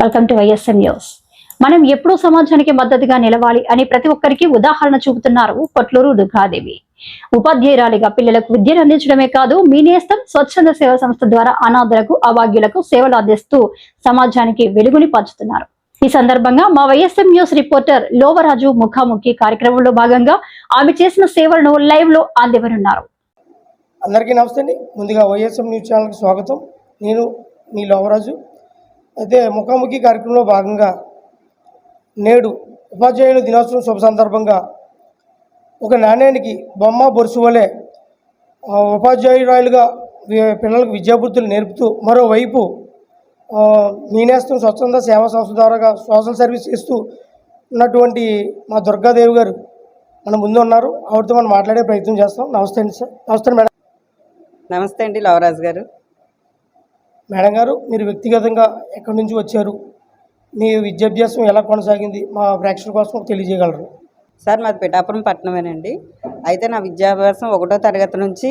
Welcome to YSM news మనం ఎప్పుడూ సమాజానికి మద్దతుగా నిలవాలి అని ప్రతి ఒక్కరికి ఉదాహరణ చూపుతున్నారు కొట్లూరు దుర్గాదేవి. ఉపాధ్యాయురాలిగా పిల్లలకు విద్యను అందించడమే కాదు మీ నేస్తం స్వచ్ఛంద సేవా సంస్థ ద్వారా అనాథులకు అభాగ్యులకు సేవలు అందిస్తూ సమాజానికి వెలుగుని పంచుతున్నారు. ఈ సందర్భంగా మా వైఎస్ఎం న్యూస్ రిపోర్టర్ లోవరాజు ముఖాముఖి కార్యక్రమంలో భాగంగా ఆమె చేసిన సేవలను లైవ్లో అందివనున్నారు అందరికీ నమస్తే అండి. ముందుగా వైఎస్ఎం న్యూస్ ఛానల్కి స్వాగతం. నేను మీ లోవరాజు. అయితే ముఖాముఖి కార్యక్రమంలో భాగంగా నేడు ఉపాధ్యాయుల దినోత్సవం శుభ సందర్భంగా ఒక నాణ్యానికి బొమ్మ బొరుసు వలె ఆ, ఉపాధ్యాయురాలుగా పిల్లలకు విద్యాబుద్ధులు నేర్పుతూ మరోవైపు ఆ, మీనేస్తం స్వచ్ఛంద సేవా సంస్థ ద్వారా సోషల్ సర్వీస్ చేస్తూ ఉన్నటువంటి మా దుర్గాదేవి గారు మన ముందు ఉన్నారు. ఆవిడతో మనం మాట్లాడే ప్రయత్నం చేస్తాం. నమస్తే అండి సార్. నమస్తే మేడం. నమస్తే అండి లవరాజ్ గారు. మేడం గారు మీరు వ్యక్తిగతంగా ఎక్కడి నుంచి వచ్చారు? మీ విద్యాభ్యాసం ఎలా కొనసాగింది? మా ప్రేక్షకుల కోసం తెలియజేయగలరు. సార్ మాది పిఠాపురం పట్టణమేనండి. అయితే నా విద్యాభ్యాసం ఒకటో తరగతి నుంచి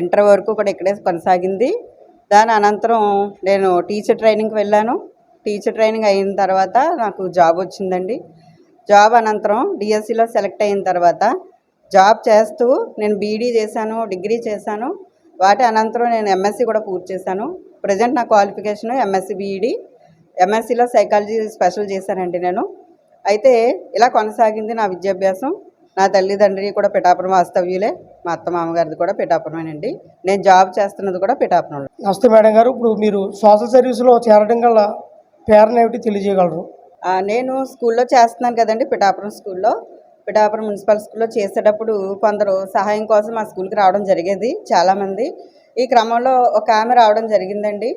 ఇంటర్ వరకు కూడా ఇక్కడే కొనసాగింది. దాని అనంతరం నేను టీచర్ ట్రైనింగ్కి వెళ్ళాను. టీచర్ ట్రైనింగ్ అయిన తర్వాత నాకు జాబ్ వచ్చిందండి. జాబ్ అనంతరం డిఎస్సిలో సెలెక్ట్ అయిన తర్వాత జాబ్ చేస్తూ నేను బీడీ చేశాను డిగ్రీ చేశాను. వాటి అనంతరం నేను ఎంఎస్సి కూడా పూర్తి చేశాను. ప్రజెంట్ నా క్వాలిఫికేషన్ ఎంఎస్సి బీఈడి ఎంఎస్సిలో సైకాలజీ స్పెషల్ చేశానండి నేను. అయితే ఇలా కొనసాగింది నా విద్యాభ్యాసం. నా తల్లిదండ్రి కూడా పిఠాపురం వాస్తవ్యులే. మా అత్త మామగారిది కూడా పిఠాపురమేనండి. నేను జాబ్ చేస్తున్నది కూడా పిఠాపురంలో. నమస్తే మేడం గారు. ఇప్పుడు మీరు సోషల్ సర్వీస్లో చేరడం గల పేరుని ఏమిటి తెలియజేయగలరు? నేను స్కూల్లో చేస్తున్నాను కదండి పిఠాపురం స్కూల్లో. పిఠాపురం మున్సిపల్ స్కూల్లో చేసేటప్పుడు కొందరు సహాయం కోసం మా స్కూల్కి రావడం జరిగేది చాలామంది. ఈ క్రమంలో ఒక ఆమె రావడం జరిగిందండి.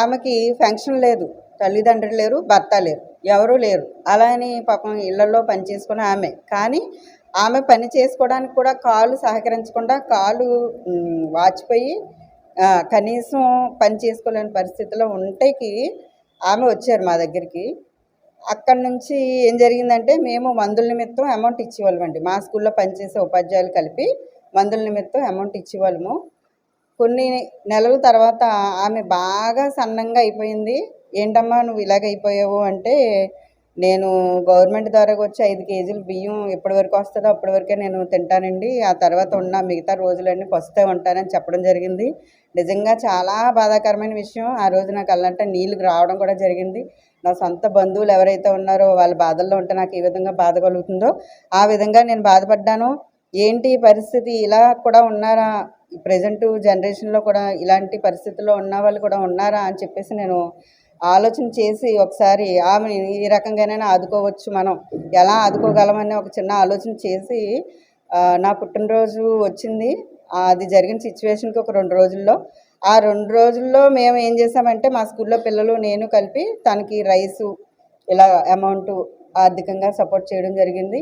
ఆమెకి ఫంక్షన్ లేదు. తల్లిదండ్రులు లేరు భర్త లేరు ఎవరూ లేరు. అలా అని పాపం ఇళ్ళలో పనిచేసుకున్న ఆమె. కానీ ఆమె పని చేసుకోవడానికి కూడా కాలు సహకరించకుండా కాలు వాచిపోయి కనీసం పని చేసుకోలేని పరిస్థితిలో ఉంటేకి ఆమె వచ్చారు మా దగ్గరికి. అక్కడి నుంచి ఏం జరిగిందంటే మేము మందుల నిమిత్తం అమౌంట్ ఇచ్చేవాళ్ళమండి. మా స్కూల్లో పనిచేసే ఉపాధ్యాయులు కలిపి మందుల నిమిత్తం అమౌంట్ ఇచ్చేవాళ్ళము. కొన్ని నెలల తర్వాత ఆమె బాగా సన్నంగా అయిపోయింది. ఏంటమ్మా నువ్వు ఇలాగ అయిపోయావు? అంటే నేను గవర్నమెంట్ ద్వారా వచ్చి ఐదు కేజీలు బియ్యం ఎప్పటి వరకు వస్తుందో అప్పటి వరకే నేను తింటానండి. ఆ తర్వాత ఉన్న మిగతా రోజులన్నీ పస్తే ఉంటానని చెప్పడం జరిగింది. నిజంగా చాలా బాధాకరమైన విషయం. ఆ రోజు నాకు అల్లంటే నీళ్ళు రావడం కూడా జరిగింది. నా సొంత బంధువులు ఎవరైతే ఉన్నారో వాళ్ళ బాధల్లో ఉంటే నాకు ఏ విధంగా బాధ కలుగుతుందో ఆ విధంగా నేను బాధపడ్డాను. ఏంటి పరిస్థితి? ఇలా కూడా ఉన్నారా? ప్రజెంట్ జనరేషన్లో కూడా ఇలాంటి పరిస్థితుల్లో ఉన్న వాళ్ళు కూడా ఉన్నారా అని చెప్పేసి నేను ఆలోచన చేసి ఒకసారి ఆమెని ఈ రకంగానైనా ఆదుకోవచ్చు మనం. ఎలా ఆదుకోగలమని ఒక చిన్న ఆలోచన చేసి నా పుట్టినరోజు వచ్చింది. అది జరిగిన సిచ్యువేషన్కి ఒక రెండు రోజుల్లో. ఆ రెండు రోజుల్లో మేము ఏం చేసామంటే మా స్కూల్లో పిల్లలు నేను కలిపి తనకి రైసు ఇలా అమౌంట్ ఆర్థికంగా సపోర్ట్ చేయడం జరిగింది.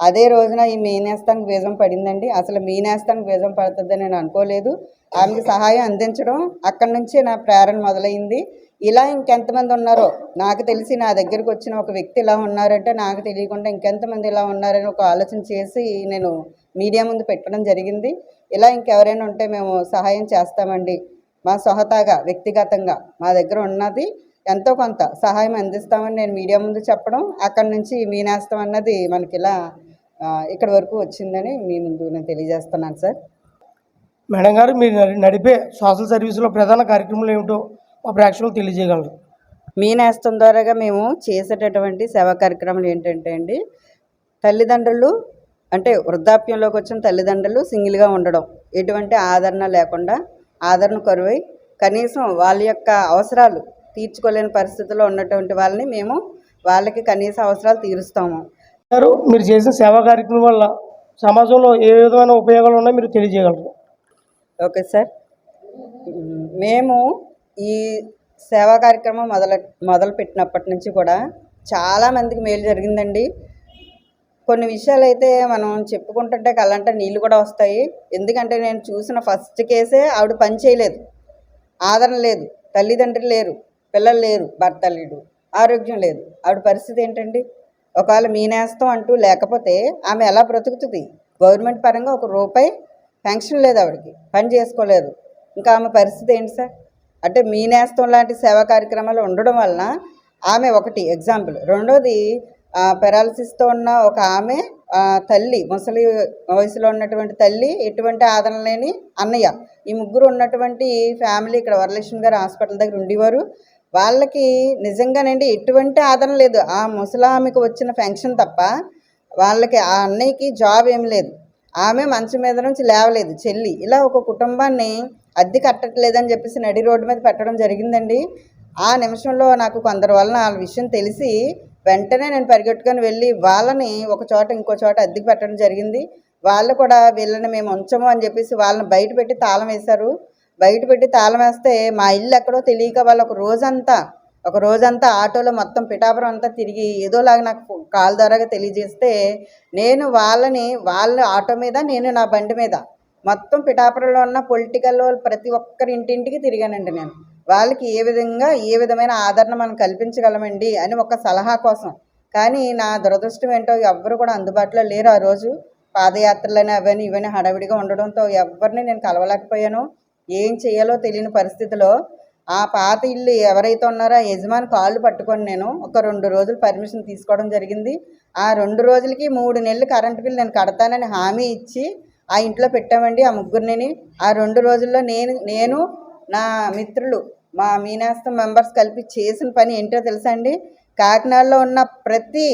అదే రోజున ఈ మీనేస్తానికి బీజం పడిందండి. అసలు మీనేస్తానికి బీజం పడుతుందని నేను అనుకోలేదు. ఆమెకి సహాయం అందించడం అక్కడి నుంచే నా ప్రేరణ మొదలైంది. ఇలా ఇంకెంతమంది ఉన్నారో నాకు తెలిసి నా దగ్గరికి వచ్చిన ఒక వ్యక్తి ఇలా ఉన్నారంటే నాకు తెలియకుండా ఇంకెంతమంది ఇలా ఉన్నారని ఒక ఆలోచన చేసి నేను మీడియా ముందు పెట్టడం జరిగింది. ఇలా ఇంకెవరైనా ఉంటే మేము సహాయం చేస్తామండి. మా సొహతాగా వ్యక్తిగతంగా మా దగ్గర ఉన్నది ఎంతో కొంత సహాయం అందిస్తామని నేను మీడియా ముందు చెప్పడం అక్కడి నుంచి మీ నేస్తం అన్నది మనకి ఇలా ఇక్కడి వరకు వచ్చిందని మీ ముందు నేను తెలియజేస్తున్నాను సార్. మేడం గారు మీరు నడి- నడిపే సోషల్ సర్వీస్లో ప్రధాన కార్యక్రమాలు ఏమిటో మా ప్రేక్షకులకు తెలియజేయగలరు. మీ నేస్తం ద్వారాగా మేము చేసేటటువంటి సేవా కార్యక్రమాలు ఏంటంటే అండి తల్లిదండ్రులు అంటే వృద్ధాప్యంలోకి వచ్చిన తల్లిదండ్రులు సింగిల్గా ఉండడం ఎటువంటి ఆదరణ లేకుండా ఆదరణ కరువై కనీసం వాళ్ళ యొక్క అవసరాలు తీర్చుకోలేని పరిస్థితిలో ఉన్నటువంటి వాళ్ళని మేము వాళ్ళకి కనీస అవసరాలు తీరుస్తాము. గారు మీరు చేసిన సేవా కార్యక్రమం వల్ల సమాజంలో ఏ విధమైన ఉపయోగాలు ఉన్నాయో మీరు తెలియజేయగలరు. Okay sir. మేము ఈ సేవా కార్యక్రమం మొదల మొదలు పెట్టినప్పటి నుంచి కూడా చాలామందికి మేలు జరిగిందండి. కొన్ని విషయాలు అయితే మనం చెప్పుకుంటుంటే కళ్ళంటే నీళ్ళు కూడా వస్తాయి. ఎందుకంటే నేను చూసిన ఫస్ట్ కేసే ఆవిడ పని చేయలేదు. ఆదరణ లేదు. తల్లిదండ్రులు లేరు. పిల్లలు లేరు. భర్త లేడు. ఆరోగ్యం లేదు. ఆవిడ పరిస్థితి ఏంటండి? ఒకవేళ మీనేస్తం అంటూ లేకపోతే ఆమె ఎలా బ్రతుకుతుంది? గవర్నమెంట్ పరంగా ఒక రూపాయి పెన్షన్ లేదు ఆవిడకి పని చేసుకోలేదు. ఇంకా ఆమె పరిస్థితి ఏంటి సార్? అంటే మీనేస్తం లాంటి సేవా కార్యక్రమాలు ఉండడం వలన ఆమె ఒకటి ఎగ్జాంపుల్ రెండోది పెరాలసిస్తో ఉన్న ఒక ఆమె తల్లి ముసలి వయసులో ఉన్నటువంటి తల్లి ఎటువంటి ఆదరణ లేని అన్నయ్య. ఈ ముగ్గురు ఉన్నటువంటి ఫ్యామిలీ ఇక్కడ వరలక్ష్మి గారు హాస్పిటల్ దగ్గర ఉండేవారు. వాళ్ళకి నిజంగానండి ఎటువంటి ఆదరణ లేదు. ఆ ముసలామెకు వచ్చిన పెన్షన్ తప్ప వాళ్ళకి ఆ అన్నయ్యకి జాబ్ ఏం లేదు. ఆమె మంచం మీద నుంచి లేవలేదు. చెల్లి ఇలా ఒక కుటుంబాన్ని అద్దె కట్టట్లేదని చెప్పేసి నడి రోడ్డు మీద పెట్టడం జరిగిందండి. ఆ నిమిషంలో నాకు కొందరి వలన వాళ్ళ విషయం తెలిసి వెంటనే నేను పరిగెట్టుకొని వెళ్ళి వాళ్ళని ఒక చోట ఇంకో చోట అద్దెకి పెట్టడం జరిగింది. వాళ్ళు కూడా వీళ్ళని మేము ఉంచము అని చెప్పేసి వాళ్ళని బయట పెట్టి తాళం వేశారు. బయట పెట్టి తాళం వేస్తే మా ఇల్లు ఎక్కడో తెలియక వాళ్ళు ఒక రోజంతా ఒక రోజంతా ఆటోలో మొత్తం పిఠాపురం అంతా తిరిగి ఏదోలాగా నాకు కాల్ ద్వారాగా తెలియజేస్తే నేను వాళ్ళని వాళ్ళ ఆటో మీద నేను నా బండి మీద మొత్తం పిఠాపురంలో ఉన్న పొలిటికల్ ప్రతి ఒక్కరి ఇంటింటికి తిరిగానండి నేను. వాళ్ళకి ఏ విధంగా ఏ విధమైన ఆదరణ మనం కల్పించగలమండి అని ఒక సలహా కోసం. కానీ నా దురదృష్టం ఏంటో ఎవ్వరు కూడా అందుబాటులో లేరు ఆ రోజు. పాదయాత్రలని అవన్నీ ఇవన్నీ హడావిడిగా ఉండడంతో ఎవరిని నేను కలవలేకపోయాను. ఏం చేయాలో తెలియని పరిస్థితిలో ఆ పాత ఇల్లు ఎవరైతే ఉన్నారో ఆ యజమాని కాళ్ళు పట్టుకొని నేను ఒక రెండు రోజులు పర్మిషన్ తీసుకోవడం జరిగింది. ఆ రెండు రోజులకి మూడు నెలలు కరెంటు బిల్లు నేను కడతానని హామీ ఇచ్చి ఆ ఇంట్లో పెట్టామండి ఆ ముగ్గురిని. ఆ రెండు రోజుల్లో నేను నేను నా మిత్రులు మా మీనాస్తం మెంబర్స్ కలిపి చేసిన పని ఏంటో తెలుసా అండి? కాకినాడలో ఉన్న ప్రతి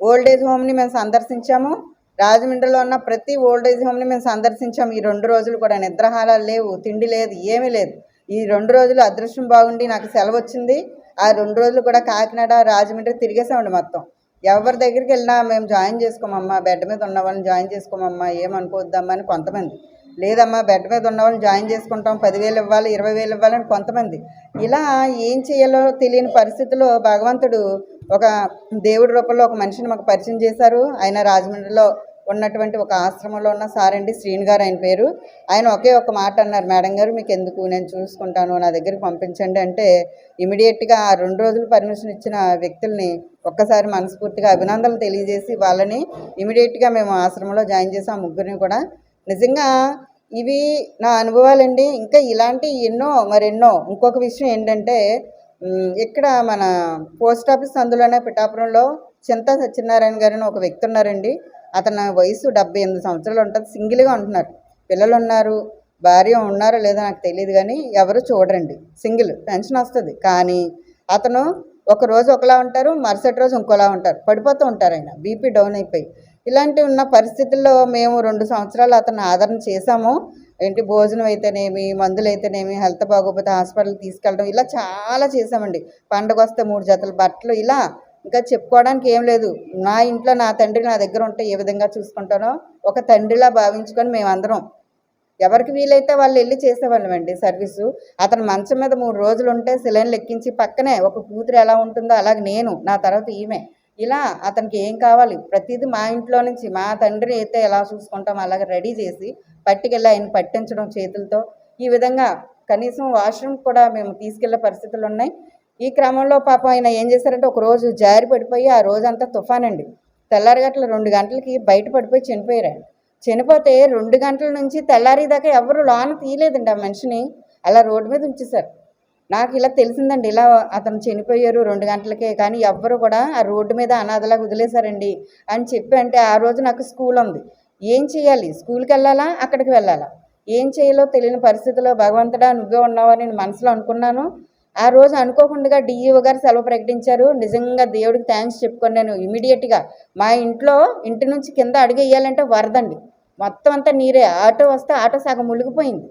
ఓల్డ్ ఏజ్ హోమ్ని మేము సందర్శించాము. రాజమండ్రిలో ఉన్న ప్రతి ఓల్డేజ్ హోమ్ని మేము సందర్శించాం. ఈ రెండు రోజులు కూడా నిద్రహారాలు లేవు తిండి లేదు ఏమీ లేదు. ఈ రెండు రోజులు అదృష్టం బాగుండి నాకు సెలవు వచ్చింది ఆ రెండు రోజులు కూడా కాకినాడ రాజమండ్రి తిరిగేసామండి మొత్తం. ఎవరి దగ్గరికి వెళ్ళినా మేము జాయిన్ చేసుకోమమ్మా బెడ్ మీద ఉన్న వాళ్ళని జాయిన్ చేసుకోమమ్మా ఏమనుకోవద్దమ్మా అని కొంతమంది. లేదమ్మా బెడ్ మీద ఉన్న వాళ్ళని జాయిన్ చేసుకుంటాం పదివేలు ఇవ్వాలి ఇరవై వేలు ఇవ్వాలని కొంతమంది. ఇలా ఏం చేయాలో తెలియని పరిస్థితిలో భగవంతుడు ఒక దేవుడి రూపంలో ఒక మనిషిని మాకు పరిచయం చేశారు. ఆయన రాజమండ్రిలో ఉన్నటువంటి ఒక ఆశ్రమంలో ఉన్న సారండి శ్రీను గారు ఆయన పేరు. ఆయన ఒకే ఒక మాట అన్నారు మేడం గారు మీకు ఎందుకు నేను చూసుకుంటాను నా దగ్గరికి పంపించండి. అంటే ఇమీడియట్గా ఆ రెండు రోజులు పర్మిషన్ ఇచ్చిన వ్యక్తుల్ని ఒక్కసారి మనస్ఫూర్తిగా అభినందనలు తెలియజేసి వాళ్ళని ఇమీడియట్గా మేము ఆశ్రమంలో జాయిన్ చేసి ఆ ముగ్గురిని కూడా నిజంగా ఇవి నా అనుభవాలండి. ఇంకా ఇలాంటి ఎన్నో మరెన్నో ఇంకొక విషయం ఏంటంటే ఇక్కడ మన పోస్ట్ ఆఫీస్ అందులోనే పిఠాపురంలో చింతా సత్యనారాయణ గారు అని ఒక వ్యక్తి ఉన్నారండి. అతని వయసు డెబ్బై ఎనిమిది సంవత్సరాలు ఉంటుంది. సింగిల్గా ఉంటున్నారు. పిల్లలు ఉన్నారు భార్య ఉన్నారో లేదో నాకు తెలియదు కానీ ఎవరు చూడరండి. సింగిల్ పెన్షన్ వస్తుంది. కానీ అతను ఒక రోజు ఒకలా ఉంటారు మరుసటి రోజు ఇంకోలా ఉంటారు. పడిపోతూ ఉంటారు ఆయన. బీపీ డౌన్ అయిపోయి. ఇలాంటి ఉన్న పరిస్థితుల్లో మేము రెండు సంవత్సరాలు అతను ఆదరణ చేశాము. ఏంటి భోజనం అయితేనేమి మందులు అయితేనేమి హెల్త్ బాగోకపోతే హాస్పిటల్కి తీసుకెళ్ళడం ఇలా చాలా చేసామండి పండగ వస్తే మూడు జతల బట్టలు ఇలా ఇంకా చెప్పుకోవడానికి ఏం లేదు. నా ఇంట్లో నా తండ్రి నా దగ్గర ఉంటే ఏ విధంగా చూసుకుంటానో ఒక తండ్రిలా భావించుకొని మేమందరం. ఎవరికి వీలైతే వాళ్ళు వెళ్ళి చేసేవాళ్ళమండి సర్వీసు. అతను మంచం మీద మూడు రోజులు ఉంటే సిలైన్లు ఎక్కించి పక్కనే ఒక కూతురు ఎలా ఉంటుందో అలాగే నేను నా తర్వాత ఈమె. ఇలా అతనికి ఏం కావాలి? ప్రతిదీ మా ఇంట్లో నుంచి మా తండ్రి అయితే ఎలా చూసుకుంటాం అలాగే రెడీ చేసి పట్టుకెళ్ళి ఆయన పట్టించడం చేతులతో. ఈ విధంగా కనీసం వాష్రూమ్ కూడా మేము తీసుకెళ్ళే పరిస్థితులు ఉన్నాయి. ఈ క్రమంలో పాపం ఆయన ఏం చేశారంటే ఒక రోజు జారి పడిపోయి ఆ రోజంతా తుఫాన్ అండి తెల్లారిగట్ల రెండు గంటలకి బయట పడిపోయి చనిపోయారు చనిపోతే రెండు గంటల నుంచి తెల్లారి దాకా ఎవరు లోన తీయలేదండి ఆ మనిషిని. అలా రోడ్డు మీద ఉంచేశారు. నాకు ఇలా తెలిసిందండి. ఇలా అతను చనిపోయారు రెండు గంటలకే కానీ ఎవ్వరు కూడా ఆ రోడ్డు మీద అనాథలాగా వదిలేశారండి అని చెప్పి అంటే ఆ రోజు నాకు స్కూల్ ఉంది. ఏం చేయాలి? స్కూల్కి వెళ్ళాలా? అక్కడికి వెళ్ళాలా? ఏం చేయాలో తెలియని పరిస్థితిలో భగవంతుడా నువ్వే ఉన్నావని నేను మనసులో అనుకున్నాను. ఆ రోజు అనుకోకుండా డిఈఓ గారు సెలవు ప్రకటించారు. నిజంగా దేవుడికి థ్యాంక్స్ చెప్పుకొని నేను ఇమీడియట్గా మా ఇంట్లో ఇంటి నుంచి కింద అడుగు వేయాలంటే వరదండి. మొత్తం అంతా నీరే. ఆటో వస్తే ఆటో సగం మునిగిపోయింది.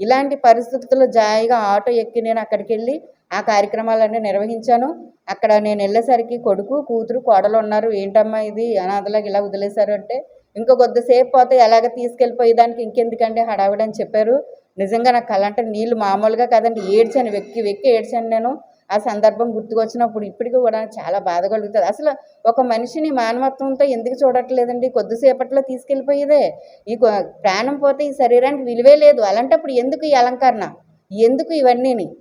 ఇలాంటి పరిస్థితుల్లో జాయిగా ఆటో ఎక్కి నేను అక్కడికి వెళ్ళి ఆ కార్యక్రమాలన్నీ నిర్వహించాను. అక్కడ నేను వెళ్ళేసరికి కొడుకు కూతురు కోడలు ఉన్నారు. ఏంటమ్మా ఇది? అనాథలాగా ఇలా వదిలేశారు అంటే ఇంకో కొద్దిసేపు పోతే ఎలాగ తీసుకెళ్ళిపోయేదానికి ఇంకెందుకండి హడావిడని చెప్పారు. నిజంగా నాకు కళ్ళంటే నీళ్ళు మామూలుగా కాదండి. ఏడ్చాను వెక్కి వెక్కి ఏడ్చాను నేను. ఆ సందర్భం గుర్తుకొచ్చినప్పుడు ఇప్పటికీ కూడా చాలా బాధ కలుగుతుంది. అసలు ఒక మనిషిని మానవత్వంతో ఎందుకు చూడట్లేదండి? కొద్దిసేపట్లో తీసుకెళ్ళిపోయేదే. ఈ కొ- ప్రాణం పోతే ఈ శరీరానికి విలువే లేదు. అలాంటప్పుడు ఎందుకు ఈ అలంకరణ? ఎందుకు ఇవన్నీని?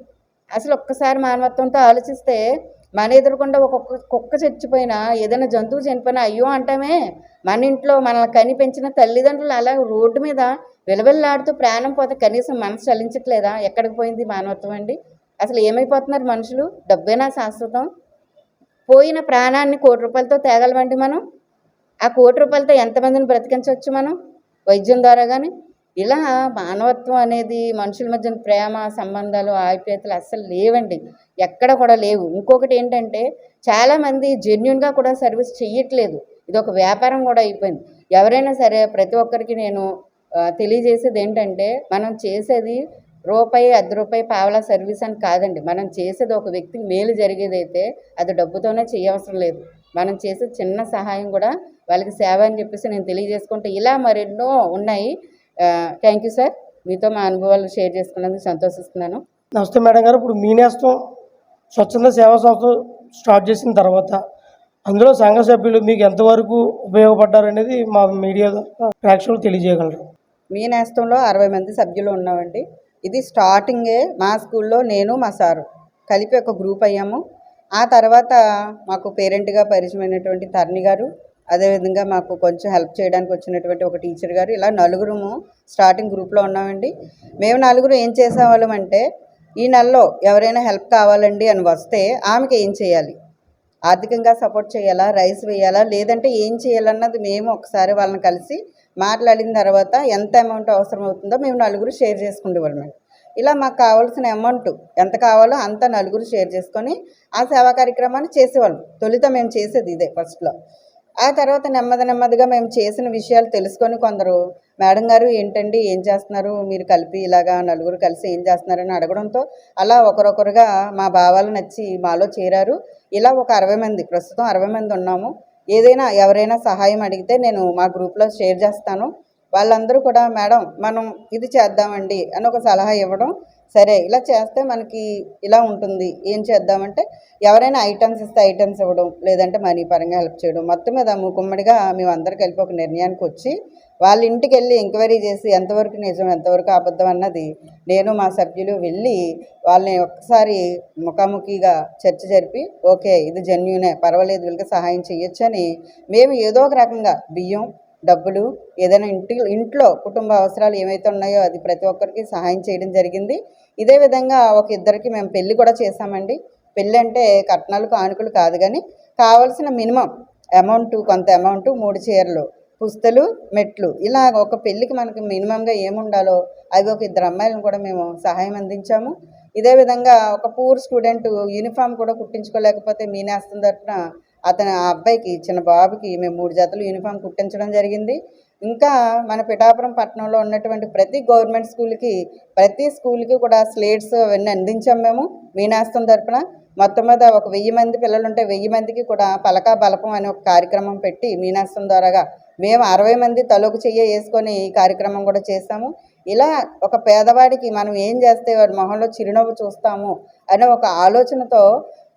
అసలు ఒక్కసారి మానవత్వంతో ఆలోచిస్తే మన ఎదురుకుండా ఒక కుక్క కుక్క చచ్చిపోయినా ఏదైనా జంతువు చనిపోయినా అయ్యో అంటామే. మన ఇంట్లో మనల్ని కని పెంచిన తల్లిదండ్రులు అలా రోడ్డు మీద విలవిల్లాడుతూ ప్రాణం పోతే కనీసం మనసు చలించట్లేదా? ఎక్కడికి పోయింది మానవత్వం అండి? అసలు ఏమైపోతున్నారు మనుషులు? డబ్బేనా శాశ్వతం? పోయిన ప్రాణాన్ని కోటి రూపాయలతో తేగలమండి మనం? ఆ కోటి రూపాయలతో ఎంతమందిని బ్రతికించవచ్చు మనం? వైద్యం ద్వారా కానీ ఇలా మానవత్వం అనేది మనుషుల మధ్య ప్రేమ సంబంధాలు ఆప్యాయతలు అస్సలు లేవండి. ఎక్కడ కూడా లేవు. ఇంకొకటి ఏంటంటే చాలామంది జెన్యున్గా కూడా సర్వీస్ చెయ్యట్లేదు. ఇది ఒక వ్యాపారం కూడా అయిపోయింది. ఎవరైనా సరే ప్రతి ఒక్కరికి నేను తెలియజేసేది ఏంటంటే మనం చేసేది రూపాయి అర్ధ రూపాయి పావలా సర్వీస్ అని కాదండి. మనం చేసేది ఒక వ్యక్తికి మేలు జరిగేదైతే అది డబ్బుతోనే చేయవసరం లేదు. మనం చేసే చిన్న సహాయం కూడా వాళ్ళకి సేవ అని చెప్పేసి నేను తెలియజేసుకుంటే ఇలా మరెన్నో ఉన్నాయి. థ్యాంక్ యూ సార్ మీతో మా అనుభవాలు షేర్ చేసుకున్నందుకు సంతోషిస్తున్నాను. నమస్తే మేడం గారు. ఇప్పుడు మీ నేస్తం స్వచ్ఛంద సేవా సంస్థ స్టార్ట్ చేసిన తర్వాత అందులో సంఘ సభ్యులు మీకు ఎంతవరకు ఉపయోగపడ్డారనేది మా మీడియా ప్రేక్షకులు తెలియజేయగలరు. మీ నేస్తంలో అరవై మంది సభ్యులు ఉన్నామండి. ఇది స్టార్టింగే మా స్కూల్లో నేను మా సారు కలిపి ఒక గ్రూప్ అయ్యాము. ఆ తర్వాత మాకు పేరెంట్గా పరిచయమైనటువంటి తరణి గారు అదేవిధంగా మాకు కొంచెం హెల్ప్ చేయడానికి వచ్చినటువంటి ఒక టీచర్ గారు ఇలా నలుగురుము స్టార్టింగ్ గ్రూప్లో ఉన్నామండి. మేము నలుగురు ఏం చేసేవాళ్ళం అంటే ఈ నెలలో ఎవరైనా హెల్ప్ కావాలండి అని వస్తే ఆమెకి ఏం చేయాలి? ఆర్థికంగా సపోర్ట్ చేయాలా? రైస్ వేయాలా? లేదంటే ఏం చేయాలన్నది మేము ఒకసారి వాళ్ళని కలిసి మాట్లాడిన తర్వాత ఎంత అమౌంట్ అవసరం అవుతుందో మేము నలుగురు షేర్ చేసుకునేవాళ్ళం మేడం. ఇలా మాకు కావాల్సిన అమౌంట్ ఎంత కావాలో అంత నలుగురు షేర్ చేసుకొని ఆ సేవా కార్యక్రమాన్ని చేసేవాళ్ళం. తొలుత మేము చేసేది ఇదే ఫస్ట్లో ఆ తర్వాత నెమ్మది నెమ్మదిగా మేము చేసిన విషయాలు తెలుసుకొని కొందరు మేడం గారు ఏంటండి? ఏం చేస్తున్నారు? మీరు కలిపి ఇలాగా నలుగురు కలిసి ఏం చేస్తున్నారని అడగడంతో అలా ఒకరొకరుగా మా భావాలు నచ్చి మాలో చేరారు. ఇలా ఒక అరవై మంది ప్రస్తుతం అరవై మంది ఉన్నాము. ఏదైనా ఎవరైనా సహాయం అడిగితే నేను మా గ్రూప్లో షేర్ చేస్తాను. వాళ్ళందరూ కూడా మేడం మనం ఇది చేద్దామండి అని ఒక సలహా ఇవ్వడం సరే ఇలా చేస్తే మనకి ఇలా ఉంటుంది. ఏం చేద్దామంటే ఎవరైనా ఐటమ్స్ ఇస్తే ఐటమ్స్ ఇవ్వడం లేదంటే మనీ పరంగా హెల్ప్ చేయడం. మొత్తం మీద మూకుమ్మడిగా మేము అందరు కలిపి ఒక నిర్ణయానికి వచ్చి వాళ్ళ ఇంటికి వెళ్ళి ఎంక్వైరీ చేసి ఎంతవరకు నిజం ఎంతవరకు అబద్ధం అన్నది నేను మా సభ్యులు వెళ్ళి వాళ్ళని ఒక్కసారి ముఖాముఖిగా చర్చ జరిపి ఓకే ఇది జెన్యునే పర్వాలేదు వీళ్ళకి సహాయం చేయొచ్చని మేము ఏదో ఒక రకంగా బియ్యం డబ్బులు ఏదైనా ఇంటి ఇంట్లో కుటుంబ అవసరాలు ఏమైతే ఉన్నాయో అది ప్రతి ఒక్కరికి సహాయం చేయడం జరిగింది. ఇదే విధంగా ఒక ఇద్దరికి మేము పెళ్ళి కూడా చేశామండి. పెళ్ళి అంటే కట్నాలు కానుకలు కాదు కానీ కావాల్సిన మినిమం అమౌంట్ కొంత అమౌంట్ మూడు చీరలు పుస్తలు మెట్లు. ఇలా ఒక పెళ్ళికి మనకి మినిమంగా ఏముండాలో అవి ఒక ఇద్దరు అమ్మాయిలను కూడా మేము సహాయం అందించాము. ఇదే విధంగా ఒక పూర్ స్టూడెంట్ యూనిఫామ్ కూడా కుట్టించుకోలేకపోతే మీ తరఫున అతను ఆ అబ్బాయికి చిన్న బాబుకి మేము మూడు జతలు యూనిఫామ్ కుట్టించడం జరిగింది. ఇంకా మన పిఠాపురం పట్టణంలో ఉన్నటువంటి ప్రతి గవర్నమెంట్ స్కూల్కి ప్రతి స్కూల్కి కూడా స్లేట్స్ అవన్నీ అందించాం మేము మీనాస్తం తరపున. మొత్తం మీద ఒక వెయ్యి మంది పిల్లలు ఉంటే వెయ్యి మందికి కూడా పలకా బలపం అనే ఒక కార్యక్రమం పెట్టి మీనాస్తం ద్వారాగా మేము అరవై మంది తలకు చెయ్యి వేసుకొని ఈ కార్యక్రమం కూడా చేస్తాము. ఇలా ఒక పేదవాడికి మనం ఏం చేస్తే వాడి మొహంలో చిరునవ్వు చూస్తాము అనే ఒక ఆలోచనతో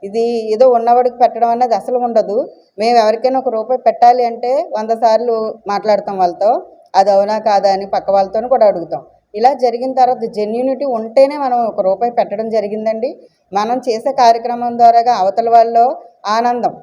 ఇది ఏదో ఉన్నవాడికి పెట్టడం అనేది అసలు ఉండదు. మేము ఎవరికైనా ఒక రూపాయి పెట్టాలి అంటే వంద సార్లు మాట్లాడతాం వాళ్ళతో. అది అవునా కాదా అని పక్క వాళ్ళతో కూడా అడుగుతాం. ఇలా జరిగిన తర్వాత జెన్యూనిటీ ఉంటేనే మనం ఒక రూపాయి పెట్టడం జరిగిందండి. మనం చేసే కార్యక్రమం ద్వారాగా అవతల వాళ్ళలో ఆనందం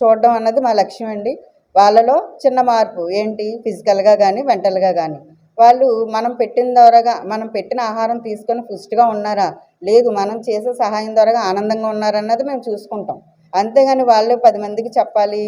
చూడడం అన్నది మా లక్ష్యం అండి. వాళ్ళలో చిన్న మార్పు ఏంటి? ఫిజికల్గా కానీ మెంటల్గా కానీ వాళ్ళు మనం పెట్టిన ద్వారాగా మనం పెట్టిన ఆహారం తీసుకొని పుష్టిగా ఉన్నారా? లేదు మనం చేసే సహాయం ద్వారా ఆనందంగా ఉన్నారన్నది మేము చూసుకుంటాం. అంతేగాని వాళ్ళు పది మందికి చెప్పాలి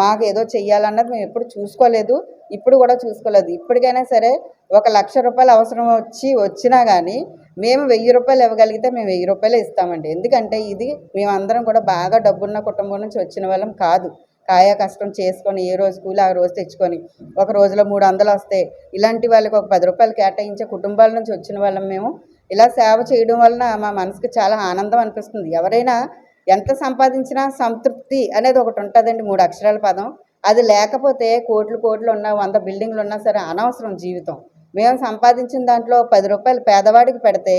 మాకు ఏదో చెయ్యాలన్నది మేము ఎప్పుడు చూసుకోలేదు ఇప్పుడు కూడా చూసుకోలేదు. ఇప్పటికైనా సరే ఒక లక్ష రూపాయలు అవసరం వచ్చి వచ్చినా కానీ మేము వెయ్యి రూపాయలు ఇవ్వగలిగితే మేము వెయ్యి రూపాయలు ఇస్తామండి. ఎందుకంటే ఇది మేమందరం కూడా బాగా డబ్బున్న కుటుంబం నుంచి వచ్చిన వాళ్ళం కాదు. కాయ కష్టం చేసుకొని ఏ రోజు కూలి ఆ రోజు తెచ్చుకొని ఒక రోజులో మూడు వందలు వస్తే ఇలాంటి వాళ్ళకి ఒక పది రూపాయలు కేటాయించే కుటుంబాల నుంచి వచ్చిన వాళ్ళం మేము. ఇలా సేవ చేయడం వలన మా మనసుకు చాలా ఆనందం అనిపిస్తుంది. ఎవరైనా ఎంత సంపాదించినా సంతృప్తి అనేది ఒకటి ఉంటుందండి మూడు అక్షరాల పదం. అది లేకపోతే కోట్లు కోట్లు ఉన్నా వంద బిల్డింగ్లు ఉన్నా సరే అనవసరం జీవితం. మేము సంపాదించిన దాంట్లో పది రూపాయలు పేదవాడికి పెడితే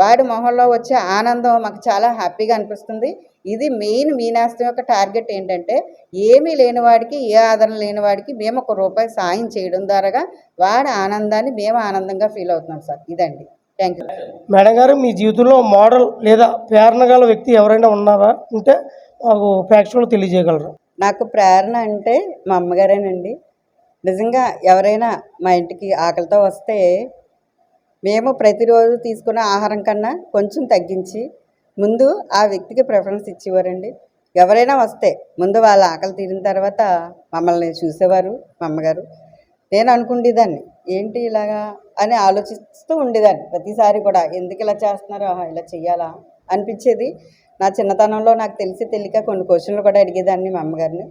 వాడి మొహంలో వచ్చే ఆనందం మాకు చాలా హ్యాపీగా అనిపిస్తుంది. ఇది మెయిన్ మీనాస్తం యొక్క టార్గెట్ ఏంటంటే ఏమీ లేనివాడికి ఏ ఆదరణ లేనివాడికి మేము ఒక రూపాయి సాయం చేయడం ద్వారాగా వాడి ఆనందాన్ని మేము ఆనందంగా ఫీల్ అవుతున్నాం సార్. ఇదండి. థ్యాంక్ యూ మేడం గారు మీ జీవితంలో మోడల్ లేదా ప్రేరణ గల వ్యక్తి ఎవరైనా ఉన్నారా? ఉంటే మాకు ప్రేక్షకులు తెలియజేయగలరు. నాకు ప్రేరణ అంటే మా అమ్మగారేనండి. నిజంగా ఎవరైనా మా ఇంటికి ఆకలితో వస్తే మేము ప్రతిరోజు తీసుకునే ఆహారం కన్నా కొంచెం తగ్గించి ముందు ఆ వ్యక్తికి ప్రిఫరెన్స్ ఇచ్చేవారండి. ఎవరైనా వస్తే ముందు వాళ్ళ ఆకలి తీరిన తర్వాత మమ్మల్ని చూసేవారు మా అమ్మగారు. నేను అనుకుండేదాన్ని ఏంటి ఇలాగా అని ఆలోచిస్తూ ఉండేదాన్ని ప్రతిసారి కూడా. ఎందుకు ఇలా చేస్తున్నారో? ఇలా చెయ్యాలా? అనిపించేది. నా చిన్నతనంలో నాకు తెలిసి తెలియక కొన్ని క్వశ్చన్లు కూడా అడిగేదాన్ని మా అమ్మగారిని.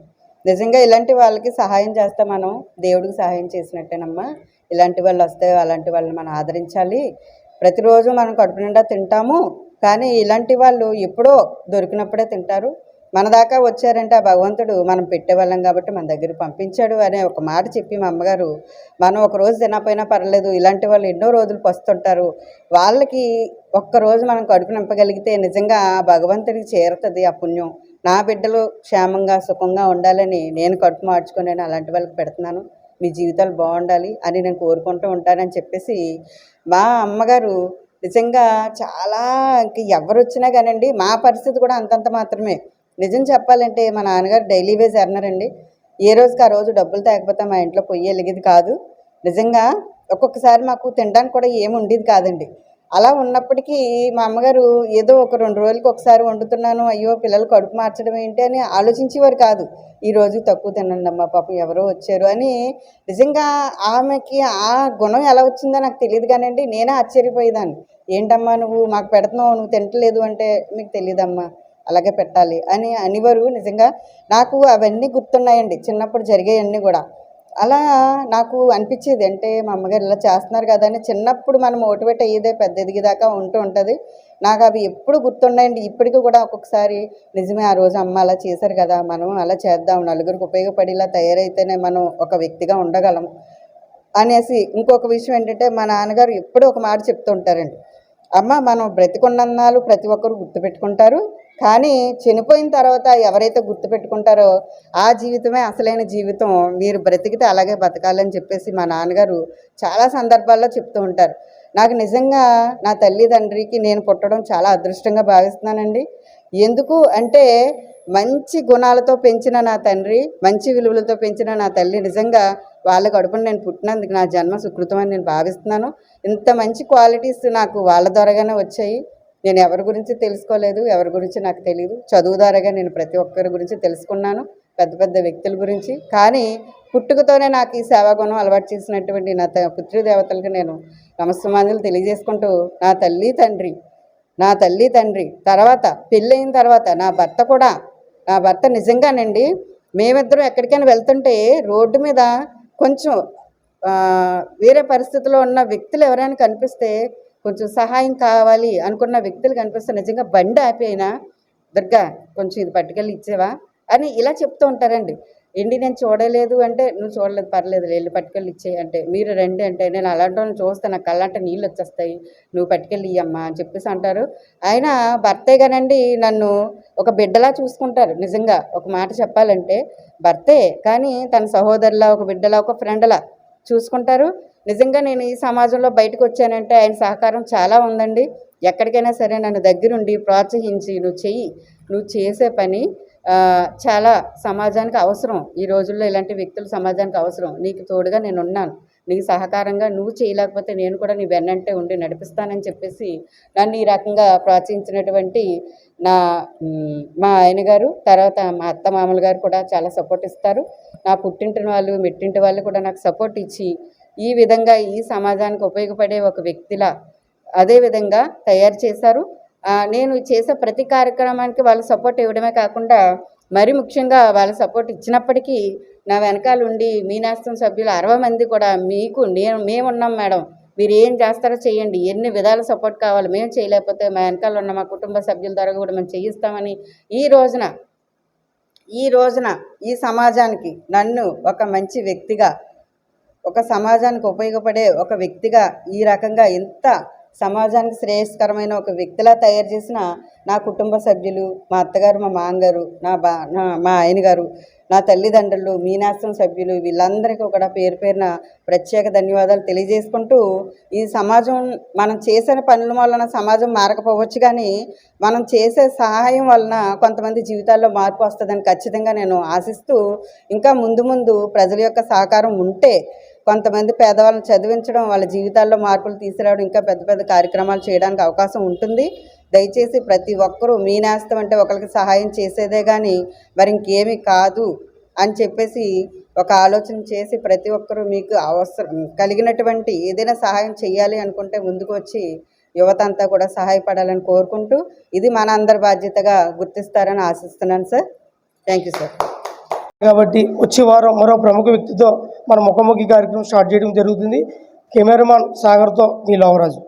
నిజంగా ఇలాంటి వాళ్ళకి సహాయం చేస్తే మనం దేవుడికి సహాయం చేసినట్టేనమ్మా. ఇలాంటి వాళ్ళు వస్తే అలాంటి వాళ్ళని మనం ఆదరించాలి. ప్రతిరోజు మనం కడుపు నిండా తింటాము. కానీ ఇలాంటి వాళ్ళు ఎప్పుడో దొరికినప్పుడే తింటారు. మన దాకా వచ్చారంటే ఆ భగవంతుడు మనం పెట్టేవాళ్ళం కాబట్టి మన దగ్గర పంపించాడు అనే ఒక మాట చెప్పి మా అమ్మగారు మనం ఒక రోజు తినకపోయినా పర్లేదు ఇలాంటి వాళ్ళు ఎన్నో రోజులు పస్తుంటారు వాళ్ళకి ఒక్కరోజు మనం కడుపు నింపగలిగితే నిజంగా ఆ భగవంతుడికి చేరుతుంది ఆ పుణ్యం. నా బిడ్డలు క్షేమంగా సుఖంగా ఉండాలని నేను కడుపు మార్చుకొని నేను అలాంటి వాళ్ళకి పెడుతున్నాను. మీ జీవితాలు బాగుండాలి అని నేను కోరుకుంటూ ఉంటానని చెప్పేసి మా అమ్మగారు నిజంగా చాలా ఇంక ఎవరు వచ్చినా కానండి మా పరిస్థితి కూడా అంతంత మాత్రమే. నిజం చెప్పాలంటే మా నాన్నగారు డైలీ వేజ్ ఎర్నర్ అండి ఏ రోజుకి ఆ రోజు డబ్బులు తేకపోతే మా ఇంట్లో పొయ్యి వెలిగేది కాదు. నిజంగా ఒక్కొక్కసారి మాకు తినడానికి కూడా ఏమి ఉండేది కాదండి. అలా ఉన్నప్పటికీ మా అమ్మగారు ఏదో ఒక రెండు రోజులకి ఒకసారి వండుతున్నాను అయ్యో పిల్లలు కడుపు మార్చడం ఏంటి అని ఆలోచించేవారు కాదు. ఈ రోజు తక్కువ తినండి అమ్మా పాపం ఎవరో వచ్చారు అని నిజంగా ఆమెకి ఆ గుణం ఎలా వచ్చిందో నాకు తెలియదు కానండి నేనే ఆశ్చర్యపోయేదాన్ని. ఏంటమ్మా నువ్వు మాకు పెడుతున్నావు నువ్వు తింటలేదు అంటే మీకు తెలియదమ్మా. అలాగే పెట్టాలి అని అనివారు నిజంగా. నాకు అవన్నీ గుర్తున్నాయండి. చిన్నప్పుడు జరిగేవన్నీ కూడా. అలా నాకు అనిపించేది అంటే మా అమ్మగారు ఇలా చేస్తున్నారు కదా అని చిన్నప్పుడు మనం మోటివేట్ అయ్యేదే పెద్ద ఎదిగేదాకా ఉంటూ ఉంటుంది. నాకు అవి ఎప్పుడు గుర్తున్నాయండి. ఇప్పటికీ కూడా ఒక్కొక్కసారి నిజమే ఆ రోజు అమ్మ అలా చేశారు కదా మనం అలా చేద్దాం నలుగురికి ఉపయోగపడేలా తయారైతేనే మనం ఒక వ్యక్తిగా ఉండగలం అనేసి. ఇంకొక విషయం ఏంటంటే మా నాన్నగారు ఎప్పుడూ ఒక మాట చెప్తూ ఉంటారండి. అమ్మ మనం బ్రతికున్నన్నాళ్ళు ప్రతి ఒక్కరు గుర్తుపెట్టుకుంటారు. కానీ చనిపోయిన తర్వాత ఎవరైతే గుర్తుపెట్టుకుంటారో ఆ జీవితమే అసలైన జీవితం. మీరు బ్రతికితే అలాగే బతకాలని చెప్పేసి మా నాన్నగారు చాలా సందర్భాల్లో చెప్తూ ఉంటారు. నాకు నిజంగా నా తల్లిదండ్రికి నేను పుట్టడం చాలా అదృష్టంగా భావిస్తున్నానండి. ఎందుకు అంటే మంచి గుణాలతో పెంచిన నా తండ్రి మంచి విలువలతో పెంచిన నా తల్లి నిజంగా వాళ్ళ కడుపున నేను పుట్టినందుకు నా జన్మ సుకృతం అని నేను భావిస్తున్నాను. ఇంత మంచి క్వాలిటీస్ నాకు వాళ్ళ ద్వారాగానే వచ్చాయి. నేను ఎవరి గురించి తెలుసుకోలేదు ఎవరి గురించి నాకు తెలియదు చదువు ద్వారాగా నేను ప్రతి ఒక్కరి గురించి తెలుసుకున్నాను పెద్ద పెద్ద వ్యక్తుల గురించి. కానీ పుట్టుకతోనే నాకు ఈ సేవాగుణం అలవాటు చేసినటువంటి నా త- నేను నమస్సమాంజలు తెలియజేసుకుంటూ నా తల్లి తండ్రి నా తల్లి తండ్రి తర్వాత పెళ్ళయిన తర్వాత నా భర్త కూడా నా భర్త నిజంగానండి మేమిద్దరం ఎక్కడికైనా వెళ్తుంటే రోడ్డు మీద కొంచెం వేరే పరిస్థితిలో ఉన్న వ్యక్తులు ఎవరైనా కనిపిస్తే కొంచెం సహాయం కావాలి అనుకున్న వ్యక్తులు కనిపిస్తే నిజంగా బండి ఆపేనా దుర్గా కొంచెం ఇది పట్టుకెళ్ళి ఇచ్చేవా? అని ఇలా చెప్తూ ఉంటారండి. ఏంటి నేను చూడలేదు అంటే నువ్వు చూడలేదు పర్లేదు వెళ్ళి పట్టుకెళ్ళి ఇచ్చేయి అంటే మీరు రండి అంటే నేను అలాంటి వాళ్ళని చూస్తే నాకు కళ్ళంటే నీళ్ళు వచ్చేస్తాయి నువ్వు పట్టుకెళ్ళి ఇయ్యమ్మా అని చెప్పేసి అంటారు. ఆయన భర్తే కానండి నన్ను ఒక బిడ్డలా చూసుకుంటారు. నిజంగా ఒక మాట చెప్పాలంటే భర్తే కానీ తన సహోదరులా ఒక బిడ్డలా ఒక ఫ్రెండ్లా చూసుకుంటారు. నిజంగా నేను ఈ సమాజంలో బయటకు వచ్చానంటే ఆయన సహకారం చాలా ఉందండి. ఎక్కడికైనా సరే నన్ను దగ్గరుండి ప్రోత్సహించి నువ్వు చెయ్యి నువ్వు చేసే పని చాలా సమాజానికి అవసరం. ఈ రోజుల్లో ఇలాంటి వ్యక్తులు సమాజానికి అవసరం. నీకు తోడుగా నేను ఉన్నాను నీకు సహకారంగా నువ్వు చేయలేకపోతే నేను కూడా నీ వెన్నంటే ఉండి నడిపిస్తానని చెప్పేసి నన్ను ఈ రకంగా ప్రోత్సహించినటువంటి నా మా ఆయన గారు తర్వాత మా అత్త మామలు గారు కూడా చాలా సపోర్ట్ ఇస్తారు. నా పుట్టింటి వాళ్ళు మెట్టింటి వాళ్ళు కూడా నాకు సపోర్ట్ ఇచ్చి ఈ విధంగా ఈ సమాజానికి ఉపయోగపడే ఒక వ్యక్తిలా అదే విధంగా తయారు చేశారు. నేను చేసే ప్రతి కార్యక్రమానికి వాళ్ళ సపోర్ట్ ఇవ్వడమే కాకుండా మరి ముఖ్యంగా వాళ్ళ సపోర్ట్ ఇచ్చినప్పటికీ నా వెనకాల ఉండి మీ నేస్తం సభ్యులు అరవై మంది కూడా మీకు నేను మేమున్నాం మేడం. మీరు ఏం చేస్తారో చేయండి. ఎన్ని విధాల సపోర్ట్ కావాలి మేము చేయలేకపోతే మా వెనకాల ఉన్న మా కుటుంబ సభ్యుల ద్వారా కూడా మేము చేయిస్తామని ఈ రోజున ఈ రోజున ఈ సమాజానికి నన్ను ఒక మంచి వ్యక్తిగా ఒక సమాజానికి ఉపయోగపడే ఒక వ్యక్తిగా ఈ రకంగా ఇంత సమాజానికి శ్రేయస్కరమైన ఒక వ్యక్తిలా తయారు చేసిన నా కుటుంబ సభ్యులు మా అత్తగారు మా మామగారు నా బా నా మా ఆయన గారు నా తల్లిదండ్రులు మీనాశ్రం సభ్యులు వీళ్ళందరికీ కూడా పేరు పేరున ప్రత్యేక ధన్యవాదాలు తెలియజేసుకుంటూ ఈ సమాజం మనం చేసిన పనుల వలన సమాజం మారకపోవచ్చు కానీ మనం చేసే సహాయం వలన కొంతమంది జీవితాల్లో మార్పు వస్తుందని ఖచ్చితంగా నేను ఆశిస్తూ ఇంకా ముందు ముందు ప్రజల యొక్క సహకారం ఉంటే కొంతమంది పేదవాళ్ళని చదివించడం వాళ్ళ జీవితాల్లో మార్పులు తీసుకురావడం ఇంకా పెద్ద పెద్ద కార్యక్రమాలు చేయడానికి అవకాశం ఉంటుంది. దయచేసి ప్రతి ఒక్కరూ మీ నేస్తం అంటే ఒకరికి సహాయం చేసేదే కానీ మరి ఇంకేమీ కాదు అని చెప్పేసి ఒక ఆలోచన చేసి ప్రతి ఒక్కరూ మీకు అవసరం కలిగినటువంటి ఏదైనా సహాయం చేయాలి అనుకుంటే ముందుకు వచ్చి యువత అంతా కూడా సహాయపడాలని కోరుకుంటూ ఇది మన అందరి బాధ్యతగా గుర్తిస్తారని ఆశిస్తున్నాను సార్. Thank you sir. కాబట్టి వచ్చే వారం మరో ప్రముఖ వ్యక్తితో మన ముఖాముఖి కార్యక్రమం స్టార్ట్ చేయడం జరుగుతుంది. కెమెరామాన్ సాగర్తో మీ లోవరాజు.